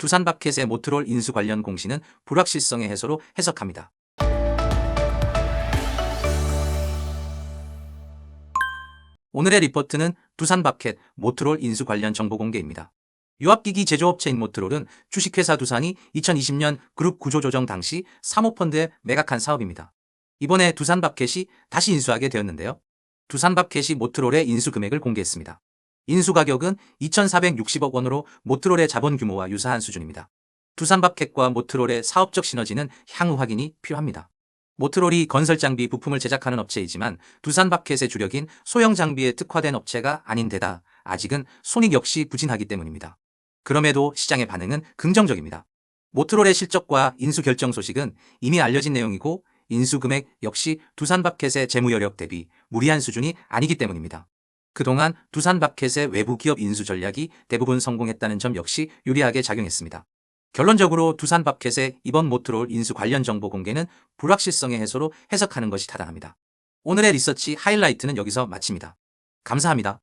두산바켓의 모트롤 인수 관련 공시는 불확실성의 해소로 해석합니다. 오늘의 리포트는 두산바켓 모트롤 인수 관련 정보 공개입니다. 유압기기 제조업체인 모트롤은 주식회사 두산이 2020년 그룹 구조조정 당시 사모펀드에 매각한 사업입니다. 이번에 두산바켓이 다시 인수하게 되었는데요. 두산바켓이 모트롤의 인수 금액을 공개했습니다. 인수 가격은 2,460억 원으로 모트롤의 자본 규모와 유사한 수준입니다. 두산바켓과 모트롤의 사업적 시너지는 향후 확인이 필요합니다. 모트롤이 건설 장비 부품을 제작하는 업체이지만 두산바켓의 주력인 소형 장비에 특화된 업체가 아닌 데다 아직은 손익 역시 부진하기 때문입니다. 그럼에도 시장의 반응은 긍정적입니다. 모트롤의 실적과 인수 결정 소식은 이미 알려진 내용이고 인수 금액 역시 두산바켓의 재무 여력 대비 무리한 수준이 아니기 때문입니다. 그동안 두산 바켓의 외부 기업 인수 전략이 대부분 성공했다는 점 역시 유리하게 작용했습니다. 결론적으로 두산 바켓의 이번 모트롤 인수 관련 정보 공개는 불확실성의 해소로 해석하는 것이 타당합니다. 오늘의 리서치 하이라이트는 여기서 마칩니다. 감사합니다.